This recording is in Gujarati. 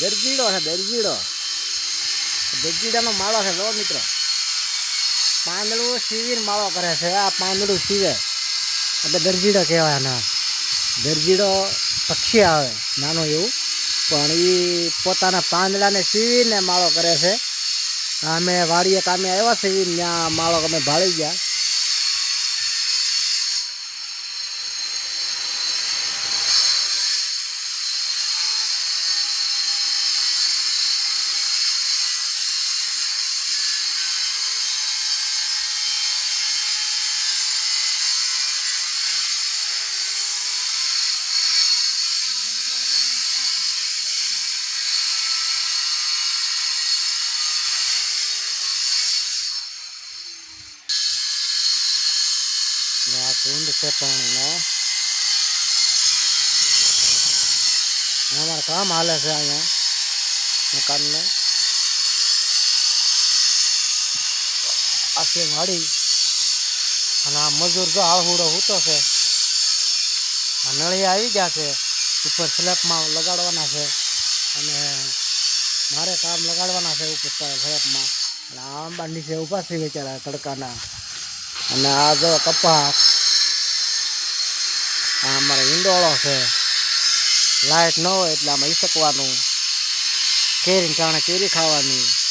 દરજીડો છે, દરજીડો. દરજીડાનો માળો છે, જો મિત્રો. પાંદડું સીવીને માળો કરે છે, આ પાંદડું સીવે એટલે દરજીડો કહેવાય આના. દરજીડો પક્ષી આવે, નાનું એવું. પણ એ પોતાના પાંદડાને સીવીને માળો કરે છે. અમે વાડીએ કામે આવ્યા છે ત્યાં માળો અમે ભાળી ગયા. આ કુંડ છે પાણીનો. અમારે કામ હાલે છે અહીંયા મકાનનું. આખી વાડી અને આ મજૂર જો આળહુડો હૂતો છે, આ નળિયા આવી ગયા છે, ઉપર સ્લેબમાં લગાડવાના છે અને મારે કામ લગાડવાના છે ઉપર સ્લેબમાં. અને આ આંબા નીચે ઊભા છે બિચારા તડકાના. અને આ જો કપાસ. આ અમારો ઈંડોળો છે. લાઇટ ન હોય એટલે આમાં ઈસકવાનું કેરી ચાણે કેરી ખાવાની.